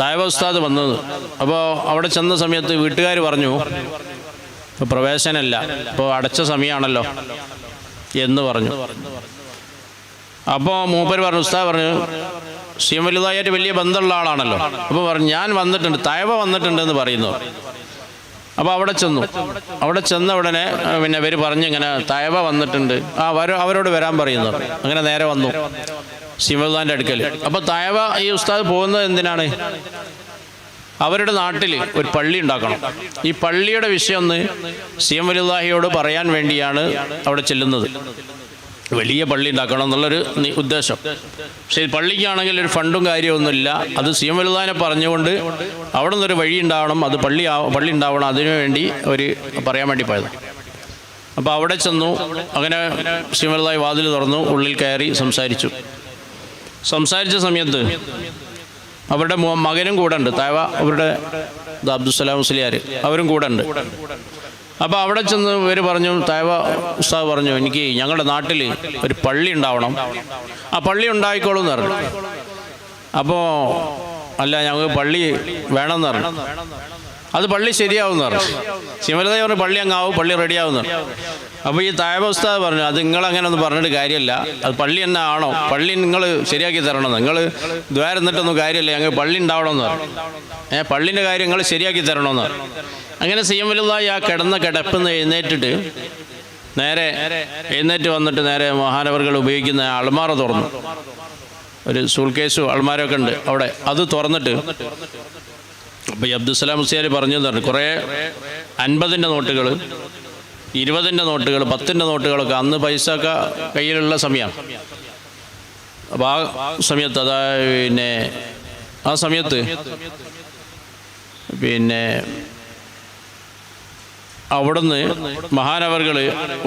തായവ ഉസ്താദ് വന്നത്. അപ്പോൾ അവിടെ ചെന്ന സമയത്ത് വീട്ടുകാർ പറഞ്ഞു ഇപ്പോൾ പ്രവേശനമല്ല. ഇപ്പോൾ അടച്ച സമയമാണല്ലോ എന്ന് പറഞ്ഞു. അപ്പോൾ മൂപ്പർ പറഞ്ഞു ഉസ്താദ് പറഞ്ഞു സി എം വലുതായിട്ട് വലിയ ബന്ധമുള്ള ആളാണല്ലോ. അപ്പോൾ പറഞ്ഞു ഞാൻ വന്നിട്ടുണ്ട് തയവ വന്നിട്ടുണ്ട് എന്ന് പറയുന്നു. അപ്പോൾ അവിടെ ചെന്നു. അവിടെ ചെന്ന ഉടനെ പിന്നെ ഇവർ പറഞ്ഞു ഇങ്ങനെ തയവ വന്നിട്ടുണ്ട്. ആ വരോ അവരോട് വരാൻ പറയുന്നു. അങ്ങനെ നേരെ വന്നു. സിമദാന്റെ അടുക്കൽ അപ്പോൾ തയവ ഈ ഉസ്താദ് പോകുന്നത് എന്തിനാണ്? അവരുടെ നാട്ടിൽ ഒരു പള്ളി ഉണ്ടാക്കണം. ഈ പള്ളിയുടെ വിഷയം ഒന്ന് സി എം വലുല്ലാഹിയോട് പറയാൻ വേണ്ടിയാണ് അവിടെ ചെല്ലുന്നത്. വലിയ പള്ളി ഉണ്ടാക്കണം എന്നുള്ളൊരു ഉദ്ദേശം. പക്ഷേ പള്ളിക്കാണെങ്കിൽ ഒരു ഫണ്ടും കാര്യമൊന്നുമില്ല അത് സി എം വലുതാനെ പറഞ്ഞുകൊണ്ട് അവിടെ നിന്നൊരു വഴി ഉണ്ടാവണം. അത് പള്ളി പള്ളി ഉണ്ടാവണം. അതിനു വേണ്ടി ഒരു പറയാൻ വേണ്ടി പോയത് അപ്പോൾ അവിടെ ചെന്നു. അങ്ങനെ സി എം വലുതായി വാതിൽ തുറന്നു. ഉള്ളിൽ കയറി സംസാരിച്ചു. സംസാരിച്ച സമയത്ത് അവരുടെ മകനും കൂടെ ഉണ്ട്. താവ അവരുടെ അബ്ദുസലാം മുസ്ലിയാർ അവരും കൂടെ ഉണ്ട്. അപ്പോൾ അവിടെ ചെന്ന് ഇവർ പറഞ്ഞു തേവ ഉസ്താവ് പറഞ്ഞു എനിക്ക് ഞങ്ങളുടെ നാട്ടിൽ ഒരു പള്ളി ഉണ്ടാവണം. ആ പള്ളി ഉണ്ടായിക്കോളും എന്ന് പറഞ്ഞു. അപ്പോൾ അല്ല ഞങ്ങൾക്ക് പള്ളി വേണമെന്ന് പറഞ്ഞു. അത് പള്ളി ശരിയാവുന്ന പറഞ്ഞു. ശിവലത പറഞ്ഞു പള്ളി അങ്ങാവും പള്ളി റെഡിയാവും പറഞ്ഞു. അപ്പോൾ ഈ ഉസ്താദ് പറഞ്ഞു അത് നിങ്ങൾ അങ്ങനെ ഒന്നും പറഞ്ഞിട്ട് കാര്യമില്ല. അത് പള്ളി തന്നെ ആണോ? പള്ളി നിങ്ങൾ ശരിയാക്കി തരണം. നിങ്ങൾ ദ്വാരം എന്നിട്ടൊന്നും കാര്യമില്ല. ഞങ്ങൾ പള്ളി ഉണ്ടാവണമെന്ന് പറഞ്ഞു. ഏ പള്ളിന്റെ കാര്യം നിങ്ങൾ ശരിയാക്കി തരണമെന്ന് അങ്ങനെ സി എം വലുതായി ആ കിടന്ന കിടപ്പെന്ന് എഴുന്നേറ്റിട്ട് നേരെ എഴുന്നേറ്റ് വന്നിട്ട് നേരെ മഹാനവറുകൾ ഉപയോഗിക്കുന്ന അൾമാറ തുറന്നു. ഒരു സൂൾ കേസും അൾമാരൊക്കെ ഉണ്ട് അവിടെ. അത് തുറന്നിട്ട് അപ്പോൾ ഈ അബ്ദുസ്സലാം മുസ്ലിയാർ പറഞ്ഞു പറഞ്ഞു കുറേ അൻപതിന്റെ നോട്ടുകൾ ഇരുപതിന്റെ നോട്ടുകൾ പത്തിന്റെ നോട്ടുകളൊക്കെ അന്ന് പൈസ കയ്യിലുള്ള സമയമാണ് അപ്പോൾ ആ സമയത്ത് അതാ പിന്നെ ആ സമയത്ത് പിന്നെ അവിടുന്ന് മഹാനവറുകൾ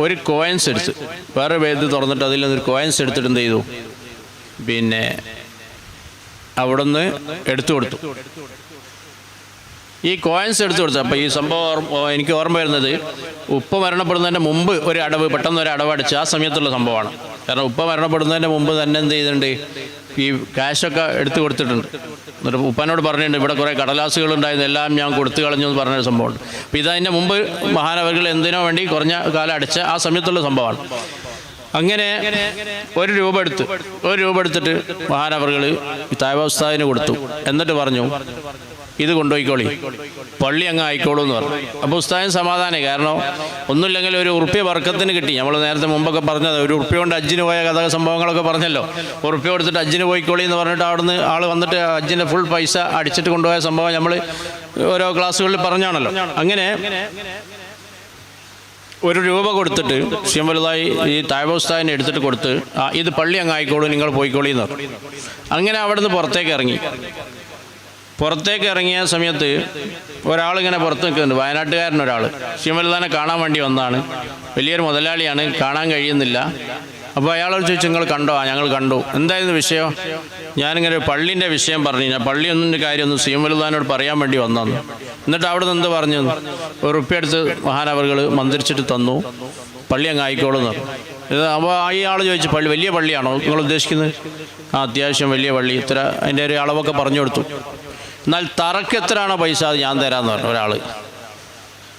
ഒരു കോയിൻസ് എടുത്ത് വേറെ വേദി തുറന്നിട്ട് അതിൽ നിന്നൊരു കോയിൻസ് എടുത്തിട്ട് എന്ത് ചെയ്തു? പിന്നെ അവിടുന്ന് എടുത്തു കൊടുത്തു. ഈ കോയിൻസ് എടുത്തു കൊടുത്തു. അപ്പോൾ ഈ സംഭവം എനിക്ക് ഓർമ്മ വരുന്നത് ഉപ്പ മരണപ്പെടുന്നതിന് മുമ്പ് ഒരു അടവ് പെട്ടെന്ന് ഒരു അടവ് അടിച്ച് ആ സമയത്തുള്ള സംഭവമാണ്. കാരണം ഉപ്പ മരണപ്പെടുന്നതിന് മുമ്പ് തന്നെ എന്ത് ചെയ്തിട്ടുണ്ട്? ഈ കാശൊക്കെ എടുത്തു കൊടുത്തിട്ടുണ്ട്. എന്നിട്ട് ഉപ്പനോട് പറഞ്ഞിട്ടുണ്ട് ഇവിടെ കുറേ കടലാസുകളുണ്ടായിരുന്നു എല്ലാം ഞാൻ കൊടുത്തു കളഞ്ഞു എന്ന് പറഞ്ഞൊരു സംഭവമുണ്ട്. അപ്പോൾ ഇതതിന്റെ മുമ്പ് മഹാനവകൾ എന്തിനോ വേണ്ടി കുറഞ്ഞ കാലം അടിച്ച ആ സമയത്തുള്ള സംഭവമാണ്. അങ്ങനെ ഒരു രൂപ എടുത്ത് ഒരു രൂപ എടുത്തിട്ട് മഹാനവറുകൾ ഉസ്താദിന് കൊടുത്തു. എന്നിട്ട് പറഞ്ഞു ഇത് കൊണ്ടുപോയിക്കോളി. പള്ളി അങ്ങ് ആയിക്കോളൂ എന്ന് പറഞ്ഞു. അപ്പോൾ ഉസ്താദൻ സമാധാനം. കാരണം ഒന്നുമില്ലെങ്കിൽ ഒരു ഉറുപ്പ്യ വർക്കത്തിന് കിട്ടി. നമ്മൾ നേരത്തെ മുമ്പൊക്കെ പറഞ്ഞത് ഒരു ഉറുപ്പ്യ കൊണ്ട് അജ്ജിന് പോയ കഥ സംഭവങ്ങളൊക്കെ പറഞ്ഞല്ലോ. ഉറുപ്പ്യ കൊടുത്തിട്ട് അജ്ജിന് പോയിക്കോളി എന്ന് പറഞ്ഞിട്ട് അവിടുന്ന് ആൾ വന്നിട്ട് അജ്ജിന്റെ ഫുൾ പൈസ അടിച്ചിട്ട് കൊണ്ടുപോയ സംഭവം നമ്മൾ ഓരോ ക്ലാസ്സുകളിൽ പറഞ്ഞാണല്ലോ. അങ്ങനെ ഒരു രൂപ കൊടുത്തിട്ട് ശ്യം വലുതായി ഈ തായ്വസ്ഥാനെ എടുത്തിട്ട് കൊടുത്ത് ഇത് പള്ളി അങ്ങ് ആയിക്കോളൂ നിങ്ങൾ പോയിക്കോളി എന്ന് പറഞ്ഞു. അങ്ങനെ അവിടുന്ന് പുറത്തേക്ക് ഇറങ്ങി. പുറത്തേക്ക് ഇറങ്ങിയ സമയത്ത് ഒരാളിങ്ങനെ പുറത്ത് നിൽക്കുന്നുണ്ട്. വയനാട്ടുകാരൻ ഒരാൾ ശ്രീമലതാനെ കാണാൻ വേണ്ടി വന്നതാണ് വലിയൊരു മുതലാളിയാണ്. കാണാൻ കഴിയുന്നില്ല. അപ്പോൾ അയാളോട് ചോദിച്ചു നിങ്ങൾ കണ്ടോ? ഞങ്ങൾ കണ്ടു. എന്തായിരുന്നു വിഷയം? ഞാനിങ്ങനെ പള്ളിന്റെ വിഷയം പറഞ്ഞു. ഞാൻ പള്ളി പള്ളിയൊന്നിന്റെ കാര്യമൊന്നും സീമലുദാനോട് പറയാൻ വേണ്ടി വന്നു എന്നിട്ട് അവിടെ നിന്ന് എന്ത് പറഞ്ഞു? ഒരു ഉപ്പിയെടുത്ത് മഹാനവറുകൾ മന്ത്രിച്ചിട്ട് തന്നു. പള്ളി അങ്ങ് ആയിക്കോളൂ എന്ന് പറഞ്ഞു. അപ്പോൾ ഈ ആൾ ചോദിച്ചു പള്ളി വലിയ പള്ളിയാണോ നിങ്ങൾ ഉദ്ദേശിക്കുന്നത്? ആ അത്യാവശ്യം വലിയ പള്ളി. ഇത്ര അതിന്റെ ഒരു അളവൊക്കെ പറഞ്ഞു കൊടുത്തു. എന്നാൽ തറയ്ക്ക് എത്രയാണോ പൈസ അത് ഞാൻ തരാമെന്ന് പറഞ്ഞു ഒരാൾ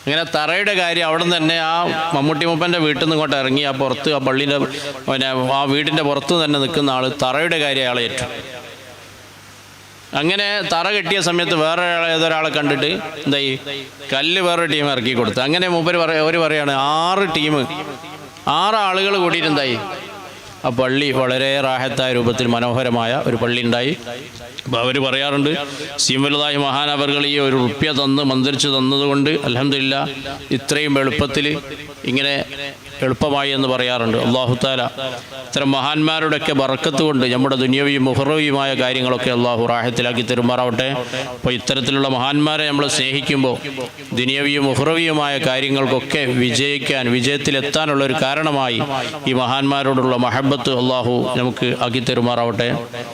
അങ്ങനെ തറയുടെ കാര്യം അവിടെ നിന്ന് തന്നെ ആ മമ്മൂട്ടി മുപ്പന്റെ വീട്ടിൽ നിന്ന് ഇങ്ങോട്ട് ഇറങ്ങി ആ പുറത്ത് ആ പള്ളീന്റെ പിന്നെ ആ വീടിന്റെ പുറത്ത് തന്നെ നിൽക്കുന്ന ആൾ തറയുടെ കാര്യം അയാളെ ഏറ്റു. അങ്ങനെ തറ കെട്ടിയ സമയത്ത് വേറെ ഏതൊരാളെ കണ്ടിട്ട് എന്തായി? കല്ല് വേറൊരു ടീം ഇറക്കി കൊടുത്തു. അങ്ങനെ മൂപ്പര് പറ അവർ പറയാണ് ആറ് ടീം ആറ് ആളുകൾ കൂടിയിട്ട് ആ പള്ളി വളരെ റാഹത്തായ രൂപത്തിൽ മനോഹരമായ ഒരു പള്ളി ഉണ്ടായി. അപ്പോൾ അവർ പറയാറുണ്ട് സീമലതായി മഹാനവറുകൾ ഈ ഒരു റുപ്യ തന്ന് മന്ത്രിച്ച് തന്നതുകൊണ്ട് അലഹമില്ല ഇത്രയും എളുപ്പത്തിൽ ഇങ്ങനെ എളുപ്പമായി എന്ന് പറയാറുണ്ട്. അള്ളാഹു താല ഇത്തരം മഹാന്മാരുടെയൊക്കെ ബറക്കത്ത് കൊണ്ട് നമ്മുടെ ദുനിയവിയും മുഹറവിയുമായ കാര്യങ്ങളൊക്കെ അള്ളാഹു റാഹത്തിലാക്കി തരുമാറാവട്ടെ. അപ്പോൾ ഇത്തരത്തിലുള്ള മഹാന്മാരെ നമ്മൾ സ്നേഹിക്കുമ്പോൾ ദുനിയവിയും മുഹറവിയുമായ കാര്യങ്ങൾക്കൊക്കെ വിജയിക്കാൻ വിജയത്തിലെത്താനുള്ള ഒരു കാരണമായി ഈ മഹാന്മാരോടുള്ള മഹബത്ത് അള്ളാഹു നമുക്ക് ആക്കി തരുമാറാവട്ടെ.